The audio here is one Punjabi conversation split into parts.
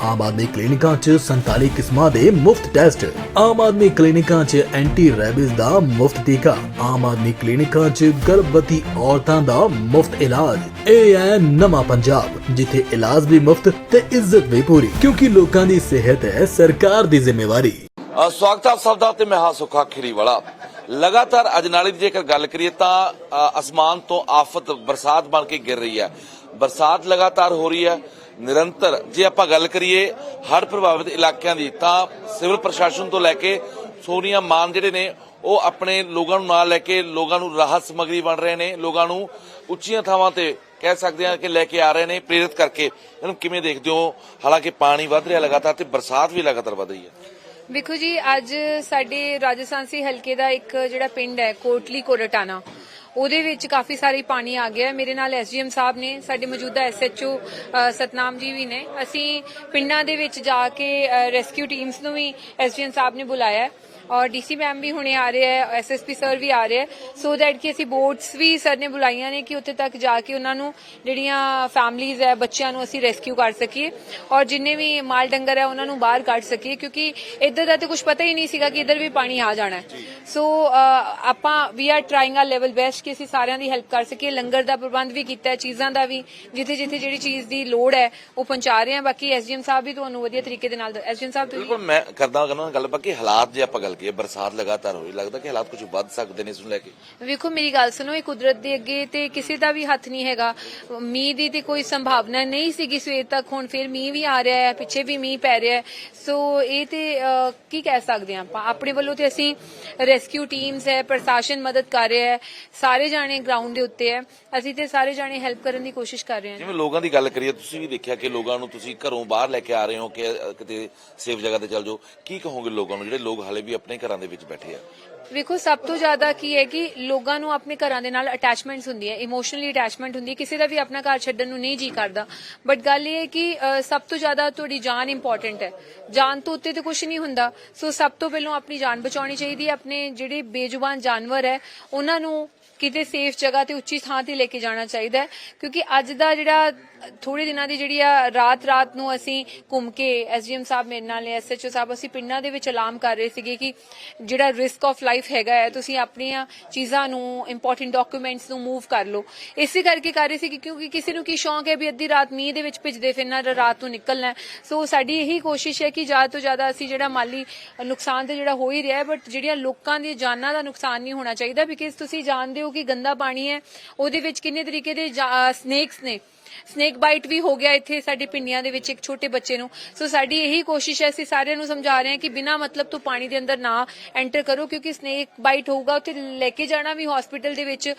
ਆਮ ਆਦਮੀ ਕਲੀਨਿਕਾਂ 'ਚ 47 ਕਿਸਮਾਂ ਦੇ ਮੁਫਤ ਟੈਸਟ। ਆਮ ਆਦਮੀ ਕਲੀਨਿਕਾਂ 'ਚ ਐਂਟੀ ਰੈਬਿਸ ਦਾ ਮੁਫਤ ਟੀਕਾ। ਆਮ ਆਦਮੀ ਕਲੀਨਿਕਾਂ 'ਚ ਗਰਭਵਤੀ ਔਰਤਾਂ ਦਾ ਮੁਫਤ ਇਲਾਜ। ਇਹ ਹੈ ਨਵਾਂ ਪੰਜਾਬ, ਜਿੱਥੇ ਇਲਾਜ ਵੀ ਮੁਫਤ ਤੇ ਇੱਜ਼ਤ ਵੀ ਪੂਰੀ। ਕਿਉਂਕਿ ਲੋਕਾਂ ਦੀ ਸਿਹਤ ਹੈ ਸਰਕਾਰ ਦੀ ਜ਼ਿੰਮੇਵਾਰੀ। ਸਵਾਗਤ ਹੈ ਆਪ ਸਭ ਦਾ ਤੇ ਮੈਂ ਹਾਂ ਸੁਖਾ ਖੀਰੀ ਵਾਲਾ ਲਗਾਤਾਰ ਅਜਨਾਲੇ ਦੀ ਜੇਕਰ ਗੱਲ ਕਰੀਏ ਤਾਂ ਅਸਮਾਨ ਤੋਂ ਆਫਤ ਬਰਸਾਤ ਬਣ ਕੇ ਗਿਰ ਰਹੀ ਹੈ। ਬਰਸਾਤ ਲਗਾਤਾਰ ਹੋ ਰਹੀ ਹੈ। ਨਿਰੰਤਰ। ਜੇ ਆਪਾਂ ਗੱਲ ਕਰੀਏ ਹੜ੍ਹ ਪ੍ਰਭਾਵਿਤ ਇਲਾਕਿਆਂ ਦੀ, ਤਾਂ ਸਿਵਲ ਪ੍ਰਸ਼ਾਸਨ ਤੋਂ ਲੈ ਕੇ ਸੋਨੀਆ ਮਾਨ ਜਿਹੜੇ ਨੇ, ਉਹ ਆਪਣੇ ਲੋਕਾਂ ਨੂੰ ਨਾਲ ਲੈ ਕੇ ਲੋਕਾਂ ਨੂੰ ਰਾਹਤ ਸਮੱਗਰੀ ਬਣ ਰਹੇ ਨੇ, ਲੋਕਾਂ ਨੂੰ ਉੱਚੀਆਂ ਥਾਵਾਂ ਤੇ ਕਹਿ ਸਕਦੇ ਹਾਂ ਕਿ ਲੈ ਕੇ ਆ ਰਹੇ ਨੇ, ਪ੍ਰੇਰਿਤ ਕਰਕੇ। ਇਹਨੂੰ ਕਿਵੇਂ ਦੇਖਦੇ ਹੋ? ਹਾਲਾਂਕਿ ਪਾਣੀ ਵੱਧ ਰਿਹਾ ਲਗਾਤਾਰ ਤੇ ਬਰਸਾਤ ਵੀ ਲਗਾਤਾਰ ਵਧ ਰਹੀ ਹੈ। ਵੇਖੋ ਜੀ, ਅੱਜ ਸਾਡੇ ਰਾਜਸਥਾਨਸੀ ਹਲਕੇ ਦਾ ਇੱਕ ਜਿਹੜਾ ਪਿੰਡ ਹੈ, ਕੋਟਲੀ ਕੋਰਟਾਨਾ ਉਹਦੇ ਵਿੱਚ ਕਾਫੀ ਸਾਰੀ ਪਾਣੀ ਆ ਗਿਆ। ਮੇਰੇ ਨਾਲ ਐਸਜੀਐਮ ਸਾਹਿਬ ਨੇ ਸਾਡੇ ਮੌਜੂਦਾ ਐਸਐਚਓ ਸਤਨਾਮ ਜੀ ਵੀ ਨੇ। ਅਸੀਂ ਪਿੰਡਾਂ ਦੇ ਵਿੱਚ ਜਾ ਕੇ ਰੈਸਕਿਊ ਟੀਮਸ ਨੂੰ ਵੀ ਐਸਜੀਐਮ ਸਾਹਿਬ ਨੇ ਬੁਲਾਇਆ ਹੈ। ਔਰ ਡੀਸੀ ਮੈਮ ਵੀ ਹੁਣੇ ਆ ਰਹੇ ਹੈ ਐਸਐਸਪੀ ਸਰ ਵੀ ਆ ਰਹੇ ਹੈ। ਸੋ ਦੈਟ ਕਿ ਅਸੀਂ ਬੋਟਸ ਵੀ ਸਰ ਨੇ ਬੁਲਾਈਆਂ ਨੇ ਕਿ ਉੱਥੇ ਤੱਕ ਜਾ ਕੇ ਉਹਨਾਂ ਨੂੰ ਜਿਹੜੀਆਂ ਫੈਮਲੀਆਂ ਹੈ ਬੱਚਿਆਂ ਨੂੰ ਅਸੀਂ ਰੈਸਕਿਊ ਕਰ ਸਕੀਏ। ਔਰ ਜਿੰਨੇ ਵੀ ਮਾਲ ਡੰਗਰ ਹੈ ਉਹਨਾਂ ਨੂੰ ਬਾਹਰ ਕੱਢ ਸਕੀਏ। ਕਿਉਂਕਿ ਇੱਧਰ ਦਾ ਤੇ ਕੁਝ ਪਤਾ ਹੀ ਨਹੀਂ ਸੀਗਾ ਕਿ ਇੱਧਰ ਵੀ ਪਾਣੀ ਆ ਜਾਣਾ ਸੋ ਆਪਾਂ we are trying our level best ਕਿ ਅਸੀਂ ਸਾਰਿਆਂ ਦੀ ਹੈਲਪ ਕਰ ਸਕੀਏ ਲੰਗਰ ਦਾ ਪ੍ਰਬੰਧ ਵੀ ਕੀਤਾ ਹੈ ਚੀਜ਼ਾਂ ਦਾ ਵੀ ਜਿੱਥੇ ਜਿੱਥੇ ਜਿਹੜੀ ਚੀਜ਼ ਦੀ ਲੋੜ ਹੈ ਉਹ ਪਹੁੰਚਾ ਰਹੇ ਹਾਂ। ਬਾਕੀ ਐਸਡੀਐਮ ਸਾਹਿਬ ਵੀ ਤੁਹਾਨੂੰ ਵਧੀਆ ਤਰੀਕੇ ਦੇ ਨਾਲ ਐਸਡੀਐਮ ਸਾਹਿਬ ਤੁਸੀਂ ਬਿਲਕੁਲ ਮੈਂ ਕਰਦਾ ਕਰਨਾ ਗੱਲ ਬਾਕੀ ਹਾਲਾਤ ਜੇ ਆਪਾਂ ਗੱਲ ਕਰੀਏ ਬਰਸਾਤ ਲਗਾਤਾਰ ਹੋ ਰਹੀ ਲੱਗਦਾ ਕਿ ਹਾਲਾਤ ਕੁਝ ਵੱਧ ਸਕਦੇ ਨੇ ਇਸ ਨੂੰ ਲੈ ਕੇ। ਵੇਖੋ ਮੇਰੀ ਗੱਲ ਸੁਣੋ ਇਹ ਕੁਦਰਤ ਦੇ ਅੱਗੇ ਤੇ ਕਿਸੇ ਦਾ ਵੀ ਹੱਥ ਨਹੀਂ ਹੈਗਾ। ਮੀਂਹ ਦੀ ਤੇ ਕੋਈ ਸੰਭਾਵਨਾ ਨਹੀਂ ਸੀਗੀ ਸਵੇਰ ਤੱਕ ਹੁਣ ਫਿਰ ਮੀਂਹ ਵੀ ਆ ਰਿਹਾ ਹੈ ਪਿੱਛੇ ਵੀ ਮੀਂਹ ਪੈ ਰਿਹਾ ਹੈ। ਸੋ ਇਹ ਤੇ ਕੀ ਕਹਿ ਸਕਦੇ ਆਪਾਂ? ਆਪਣੇ ਵੱਲੋਂ ਤੇ ਅਸੀਂ ਰੈਸਕਿਊ ਟੀਮਸ ਹੈ ਪ੍ਰਸ਼ਾਸਨ ਮਦਦ ਕਰ ਰਿਹਾ ਹੈ। ਸਾਰੇ ਜਾਣੇ ਗਰਾਊਂਡ ਦੇ ਉੱਤੇ ਹੈ। ਅਸੀਂ ਤੇ ਸਾਰੇ ਜਾਣੇ ਹੈਲਪ ਕਰਨ ਦੀ ਕੋਸ਼ਿਸ਼ ਕਰ ਰਹੇ ਹਾਂ। ਜਿਵੇਂ ਲੋਕਾਂ ਦੀ ਗੱਲ ਕਰੀਏ, ਤੁਸੀਂ ਵੀ ਦੇਖਿਆ ਕਿ ਲੋਕਾਂ ਨੂੰ ਤੁਸੀਂ ਘਰੋਂ ਬਾਹਰ ਲੈ ਕੇ ਆ ਰਹੇ ਹੋ ਕਿ ਕਿਤੇ ਸੇਫ ਜਗ੍ਹਾ ਤੇ ਚੱਲ ਜਾਓ। ਕੀ ਕਹੋਗੇ ਲੋਕਾਂ ਨੂੰ? ਜਿਹੜੇ ਲੋਕ ਹਾਲੇ ਵੀ ਆਪਣੇ ਘਰਾਂ ਦੇ ਵਿੱਚ ਬੈਠੇ ਆ। ਵੇਖੋ, ਸਭ ਤੋਂ ਜ਼ਿਆਦਾ ਕੀ ਹੈ ਕਿ ਲੋਕਾਂ ਨੂੰ ਆਪਣੇ ਘਰਾਂ ਦੇ ਨਾਲ ਅਟੈਚਮੈਂਟਸ ਹੁੰਦੀ ਹੈ ਇਮੋਸ਼ਨਲੀ ਅਟੈਚਮੈਂਟ ਹੁੰਦੀ ਹੈ, ਕਿਸੇ ਦਾ ਵੀ ਆਪਣਾ ਘਰ ਛੱਡਣ ਨੂੰ ਨਹੀਂ ਜੀ ਕਰਦਾ। ਬਟ ਗੱਲ ਇਹ ਹੈ ਕਿ ਸਭ ਤੋਂ ਜ਼ਿਆਦਾ ਤੁਹਾਡੀ ਜਾਨ ਇੰਪੋਰਟੈਂਟ ਹੈ। ਜਾਨ ਤੋਂ ਉੱਤੇ ਤੇ ਕੁਝ ਨਹੀਂ ਹੁੰਦਾ। ਸੋ ਸਭ ਤੋਂ ਪਹਿਲਾਂ ਆਪਣੀ ਜਾਨ ਬਚਾਉਣੀ ਚਾਹੀਦੀ ਹੈ। ਆਪਣੇ ਜਿਹੜੇ ਬੇਜ਼ੁਬਾਨ ਜਾਨਵਰ ਹੈ, ਉਹਨਾਂ ਨੂੰ ਕਿਤੇ ਸੇਫ ਜਗ੍ਹਾ ਤੇ ਉੱਚੀ ਥਾਂ ਤੇ ਲੈ ਕੇ ਜਾਣਾ ਚਾਹੀਦਾ ਹੈ। ਕਿਉਂਕਿ ਅੱਜ ਦਾ ਜਿਹੜਾ ਥੋੜੇ ਦਿਨਾਂ ਦੀ ਜਿਹੜੀ ਆ ਰਾਤ ਰਾਤ ਨੂੰ ਅਸੀਂ ਘੁੰਮ ਕੇ ਐਸਡੀਐਮ ਸਾਹਿਬ ਮੇਰੇ ਨਾਲ ਨੇ, ਐਸਐਚਓ ਸਾਹਿਬ, ਅਸੀਂ ਪਿੰਡਾਂ ਦੇ ਵਿੱਚ ਅਲਾਰਮ ਕਰ ਰਹੇ ਸੀਗੇ ਕਿ ਜਿਹੜਾ ਰਿਸਕ ਆਫ ਲਾਈਫ ਹੈਗਾ ਹੈ, ਤੁਸੀਂ ਆਪਣੀਆਂ ਚੀਜ਼ਾਂ ਨੂੰ ਇੰਪੋਰਟੈਂਟ ਡਾਕੂਮੈਂਟਸ ਨੂੰ ਮੂਵ ਕਰ ਲਓ। ਇਸੇ ਕਰਕੇ ਕਰ ਰਹੇ ਸੀ ਕਿਉਂਕਿ ਕਿਸੇ ਨੂੰ ਕੀ ਸ਼ੌਂਕ ਹੈ ਵੀ ਅੱਧੀ ਰਾਤ ਮੀਂਹ ਦੇ ਵਿੱਚ ਭਿੱਜਦੇ ਫਿਰਨਾ, ਜਾਂ ਰਾਤ ਨੂੰ ਨਿਕਲਣਾ। ਸੋ ਸਾਡੀ ਇਹੀ ਕੋਸ਼ਿਸ਼ ਹੈ ਕਿ ਜ਼ਿਆਦਾ ਤੋਂ ਜ਼ਿਆਦਾ ਅਸੀਂ ਜਿਹੜਾ ਮਾਲੀ ਨੁਕਸਾਨ ਤੇ ਜਿਹੜਾ ਹੋ ਹੀ ਰਿਹਾ ਹੈ ਬਟ ਜਿਹੜੀਆਂ ਲੋਕਾਂ ਦੀ ਜਾਨਾਂ ਦਾ ਨੁਕਸਾਨ ਨਹੀਂ ਹੋਣਾ ਚਾਹੀਦਾ ਬਿਕਾਜ਼ ਤੁਸੀਂ ਜਾਣਦੇ ਹੋ ਕਿ ਗੰਦਾ ਪਾਣੀ ਹੈ, ਉਹਦੇ ਵਿੱਚ ਕਿੰਨੇ ਤਰੀਕੇ ਦੇ ਸਨੇਕਸ ਨੇ। ਸਨੇਕ ਬਾਈਟ ਵੀ ਹੋ ਗਿਆ ਇੱਥੇ ਸਾਡੇ ਪਿੰਡੀਆਂ ਦੇ ਵਿੱਚ ਇੱਕ ਛੋਟੇ ਬੱਚੇ ਨੂੰ। ਸੋ ਸਾਡੀ ਇਹੀ ਕੋਸ਼ਿਸ਼ ਹੈ, ਅਸੀਂ ਸਾਰਿਆਂ ਨੂੰ ਸਮਝਾ ਰਹੇ ਹਾਂ ਕਿ ਬਿਨਾਂ ਮਤਲਬ ਤੋਂ ਪਾਣੀ ਦੇ ਅੰਦਰ ਨਾ ਐਂਟਰ ਕਰੋ, ਕਿਉਂਕਿ ਸਨੇਕ ਬਾਈਟ ਹੋਊਗਾ, ਉੱਥੇ ਲੈ ਕੇ ਜਾਣਾ ਵੀ ਹਸਪੀਟਲ ਦੇ ਵਿੱਚ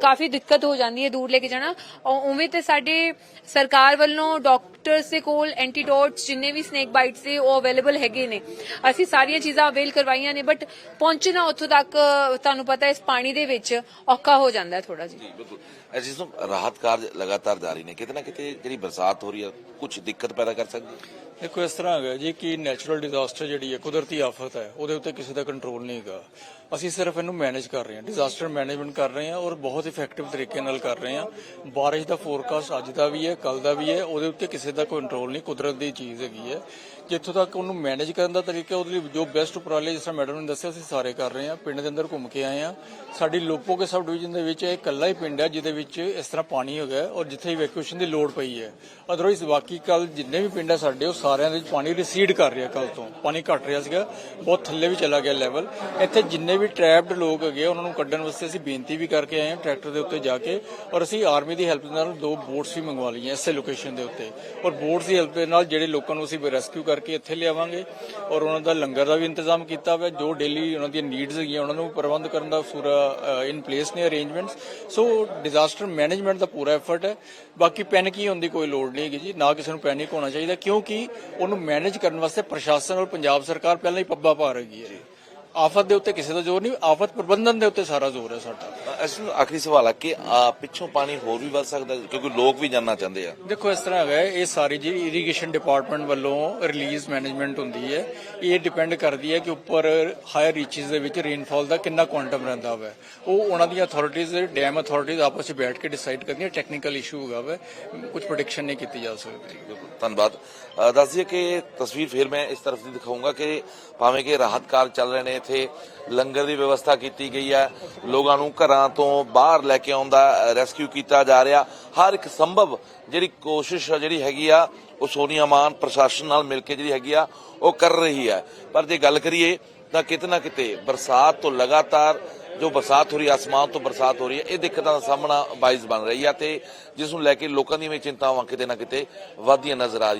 ਕਾਫੀ ਦਿੱਕਤ ਹੋ ਜਾਂਦੀ ਹੈ ਦੂਰ ਲੈ ਕੇ ਜਾਣਾ। ਉਵੇਂ ਤੇ ਸਾਡੇ ਸਰਕਾਰ ਵੱਲੋਂ ਡਾਕਟਰਸ ਦੇ ਕੋਲ ਐਂਟੀਡੋਟਸ ਜਿੰਨੇ ਵੀ ਸਨੇਕ ਬਾਈਟਸ ਦੇ, ਉਹ ਅਵੇਲੇਬਲ ਹੈਗੇ ਨੇ। ਅਸੀਂ ਸਾਰੀਆਂ ਚੀਜ਼ਾਂ ਅਵੇਲ ਕਰਵਾਈਆਂ ਨੇ ਬਟ ਪਹੁੰਚਣਾ ਉੱਥੋਂ ਤੱਕ, ਤੁਹਾਨੂੰ ਪਤਾ ਇਸ ਪਾਣੀ ਦੇ ਵਿੱਚ ਔਖਾ ਹੋ ਜਾਂਦਾ ਥੋੜਾ ਜੀ, ਬਿਲਕੁਲ। ਇਹ ਜਿਸ ਰਾਹਤ ਕਾਰਜ ਲਗਾਤਾਰ ਜਾਰੀ ਨੇ। ਕਿਤੇ ਨਾ ਕਿਤੇ ਜਿਹੜੀ ਬਰਸਾਤ ਹੋ ਰਹੀ ਹੈ ਕੁਝ ਦਿੱਕਤ ਪੈਦਾ ਕਰ ਸਕਦੀ ਹੈ? ਦੇਖੋ, ਇਸ ਤਰ੍ਹਾਂ ਹੈਗਾ ਜੀ ਕਿ ਨੈਚੁਰਲ ਡਿਜ਼ਾਸਟਰ ਜਿਹੜੀ ਹੈ, ਕੁਦਰਤੀ ਆਫਤ ਹੈ, ਉਹਦੇ ਉੱਤੇ ਕਿਸੇ ਦਾ ਕੰਟਰੋਲ ਨਹੀਂ ਹੈਗਾ। ਅਸੀਂ ਸਿਰਫ ਇਹਨੂੰ ਮੈਨੇਜ ਕਰ ਰਹੇ ਹਾਂ ਡਿਜ਼ਾਸਟਰ ਮੈਨੇਜਮੈਂਟ ਕਰ ਰਹੇ ਹਾਂ ਔਰ ਬਹੁਤ ਇਫੈਕਟਿਵ ਤਰੀਕੇ ਨਾਲ ਕਰ ਰਹੇ ਹਾਂ। ਬਾਰਿਸ਼ ਦਾ ਫੋਰਕਾਸਟ ਅੱਜ ਦਾ ਵੀ ਹੈ ਕੱਲ ਦਾ ਵੀ ਹੈ, ਉਹਦੇ ਉੱਤੇ ਕਿਸੇ ਦਾ ਕੰਟਰੋਲ ਨਹੀਂ, ਕੁਦਰਤ ਦੀ ਚੀਜ਼ ਹੈਗੀ ਹੈ। ਜਿੱਥੋਂ ਤੱਕ ਉਹਨੂੰ ਮੈਨੇਜ ਕਰਨ ਦਾ ਤਰੀਕਾ, ਉਹਦੇ ਲਈ ਜੋ ਬੈਸਟ ਉਪਰਾਲੇ, ਜਿਸ ਤਰ੍ਹਾਂ ਮੈਡਮ ਨੇ ਦੱਸਿਆ, ਅਸੀਂ ਸਾਰੇ ਕਰ ਰਹੇ ਹਾਂ। ਪਿੰਡ ਦੇ ਅੰਦਰ ਘੁੰਮ ਕੇ ਆਏ ਹਾਂ। ਸਾਡੀ ਲੋਪੋ ਕੇ ਸਬ ਡਿਵੀਜ਼ਨ ਦੇ ਵਿੱਚ ਇਹ ਇਕੱਲਾ ਹੀ ਪਿੰਡ ਹੈ, ਜਿਹਦੇ ਵਿੱਚ ਇਸ ਤਰ੍ਹਾਂ ਪਾਣੀ ਹੋ ਗਿਆ ਔਰ ਜਿੱਥੇ ਇਵੈਕੂਏਸ਼ਨ ਦੀ ਲੋੜ ਪਈ ਹੈ। ਅਦਰਵਾਈਜ਼ ਬਾਕੀ ਕੱਲ ਜਿੰਨੇ ਵੀ ਪਿੰਡ ਹੈ ਸਾਡੇ, ਉਹ ਸਾਰਿਆਂ ਦੇ ਵਿੱਚ ਪਾਣੀ ਰਿਸੀਡ ਕਰ ਰਿਹਾ ਕੱਲ ਤੋਂ। ਪਾਣੀ ਘਟ ਰਿਹਾ ਸੀਗਾ, ਬਹੁਤ ਥੱਲੇ ਵੀ ਚਲਾ ਗਿਆ ਲੈਵਲ ਇੱਥੇ ਜਿੰਨੇ ਵੀ ਟ੍ਰੈਪਡ ਲੋਕ ਹੈਗੇ, ਉਹਨਾਂ ਨੂੰ ਕੱਢਣ ਵਾਸਤੇ ਅਸੀਂ ਬੇਨਤੀ ਵੀ ਕਰਕੇ ਆਏ ਹਾਂ ਟਰੈਕਟਰ ਦੇ ਉੱਤੇ ਜਾ ਕੇ ਔਰ ਅਸੀਂ ਆਰਮੀ ਦੀ ਹੈਲਪ ਨਾਲ ਦੋ ਬੋਟਸ ਵੀ ਮੰਗਵਾ ਲਈਆਂ ਇਸੇ ਲੋਕੇਸ਼ਨ ਦੇ ਉੱਤੇ। ਔਰ ਬੋਟਸ ਦੀ ਹੈਲਪ ਦੇ ਨਾਲ ਜਿਹੜੇ ਲੋਕਾਂ ਨੂੰ ਅਸੀਂ ਰੈਸਕਿਊ ਕਰਕੇ ਇੱਥੇ ਲਿਆਵਾਂਗੇ ਔਰ ਉਹਨਾਂ ਦਾ ਲੰਗਰ ਦਾ ਵੀ ਇੰਤਜ਼ਾਮ ਕੀਤਾ ਹੋਇਆ, ਜੋ ਡੇਲੀ ਉਹਨਾਂ ਦੀਆਂ ਨੀਡਸ ਹੈਗੀਆਂ, ਉਹਨਾਂ ਨੂੰ ਪ੍ਰਬੰਧ ਕਰਨ ਦਾ ਪੂਰਾ ਇਨ ਪਲੇਸ ਨੇ ਅਰੇਂਜਮੈਂਟਸ ਸੋ ਡਿਜ਼ਾਸਟਰ ਮੈਨੇਜਮੈਂਟ ਦਾ ਪੂਰਾ ਐਫਰਟ ਹੈ। ਬਾਕੀ ਪੈਨਿਕ ਹੀ ਹੋਣ ਦੀ ਕੋਈ ਲੋੜ ਨਹੀਂ ਹੈਗੀ ਜੀ, ਨਾ ਕਿਸੇ ਨੂੰ ਪੈਨਿਕ ਹੋਣਾ ਚਾਹੀਦਾ, ਕਿਉਂਕਿ ਉਹਨੂੰ ਮੈਨੇਜ ਕਰਨ ਵਾਸਤੇ ਪ੍ਰਸ਼ਾਸਨ ਔਰ ਪੰਜਾਬ ਸਰਕਾਰ ਪਹਿਲਾਂ ਹੀ ਪੱਬਾ ਪਾ ਰਹੀ ਹੈ। ਆਫਤ ਦੇ ਉੱਤੇ ਕਿਸੇ ਦਾ ਜ਼ੋਰ ਨਹੀਂ ਆਫਤ ਪ੍ਰਬੰਧਨ ਦੇ ਉੱਤੇ ਸਾਰਾ ਜ਼ੋਰ ਹੈ ਸਾਡਾ। ਅਸਲ ਨੂੰ ਆਖਰੀ ਸਵਾਲ ਹੈ ਕਿ ਪਿੱਛੋਂ ਪਾਣੀ ਹੋਰ ਵੀ ਵੱਧ ਸਕਦਾ? ਕਿਉਂਕਿ ਲੋਕ ਵੀ ਜਾਨਣਾ ਚਾਹੁੰਦੇ ਆ। ਦੇਖੋ ਇਸ ਤਰ੍ਹਾਂ ਹੈ, ਇਹ ਸਾਰੀ ਜੀ ਇਰੀਗੇਸ਼ਨ ਡਿਪਾਰਟਮੈਂਟ ਵੱਲੋਂ ਰਿਲੀਜ਼ ਮੈਨੇਜਮੈਂਟ ਹੁੰਦੀ ਹੈ। ਇਹ ਡਿਪੈਂਡ ਕਰਦੀ ਹੈ ਕਿ ਉੱਪਰ ਹਾਇਰ ਰੀਚਸ ਦੇ ਵਿੱਚ ਰੇਨਫਾਲ ਦਾ ਕਿੰਨਾ ਕੁਆਂਟਮ ਰਹਿੰਦਾ ਵਾ। ਉਹ ਉਹਨਾਂ ਦੀਆਂ ਅਥਾਰਟੀਆਂ ਡੈਮ ਅਥਾਰਟੀਆਂ ਆਪਸ ਵਿੱਚ ਬੈਠ ਕੇ ਡਿਸਾਈਡ ਕਰਦੀਆਂ ਟੈਕਨੀਕਲ ਇਸ਼ੂ ਹੈਗਾ ਵਾ ਕੁਝ ਪ੍ਰੋਡਕਸ਼ਨ ਨਹੀਂ ਕੀਤੀ ਜਾ ਸਕਦੀ। ਧੰਨਵਾਦ। ਦੱਸ ਦਈਏ ਕਿ ਤਸਵੀਰ ਫਿਰ ਮੈਂ ਇਸ ਤਰਫ ਦੀ ਦਿਖਾਉਂਗਾ ਕਿ ਭਾਵੇਂ ਕਿ ਰਾਹਤ ਕਾਰਜ ਚੱਲ ਰਹੇ ਨੇ ਇੱਥੇ ਲੰਗਰ ਦੀ ਵਿਵਸਥਾ ਕੀਤੀ ਗਈ ਹੈ। ਲੋਕਾਂ ਨੂੰ ਘਰਾਂ ਤੋਂ ਬਾਹਰ ਲੈ ਕੇ ਆਉਂਦਾ ਰੈਸਕਿਊ ਕੀਤਾ ਜਾ ਰਿਹਾ। ਹਰ ਇੱਕ ਸੰਭਵ ਜਿਹੜੀ ਕੋਸ਼ਿਸ਼ ਜਿਹੜੀ ਹੈਗੀ ਆ, ਉਹ ਸੋਨੀਆ ਮਾਨ ਪ੍ਰਸ਼ਾਸਨ ਨਾਲ ਮਿਲ ਕੇ ਜਿਹੜੀ ਹੈਗੀ ਆ, ਉਹ ਕਰ ਰਹੀ ਹੈ। ਪਰ ਜੇ ਗੱਲ ਕਰੀਏ, ਤਾਂ ਕਿਤੇ ਨਾ ਕਿਤੇ ਬਰਸਾਤ ਤੋਂ ਲਗਾਤਾਰ ਜੋ ਬਰਸਾਤ ਹੋ ਰਹੀ ਹੈ ਆਸਮਾਨ ਤੋਂ ਬਰਸਾਤ ਹੋ ਰਹੀ ਹੈ, ਇਹ ਦਿੱਕਤਾਂ ਦਾ ਸਾਹਮਣਾ ਬਾਇਜ਼ ਬਣ ਰਹੀ ਹੈ ਤੇ ਜਿਸ ਨੂੰ ਲੈ ਕੇ ਲੋਕਾਂ ਦੀਆਂ ਵੀ ਚਿੰਤਾਵਾਂ ਕਿਤੇ ਨਾ ਕਿਤੇ ਵਧਦੀਆਂ ਨਜ਼ਰ ਆ ਰਹੀਆਂ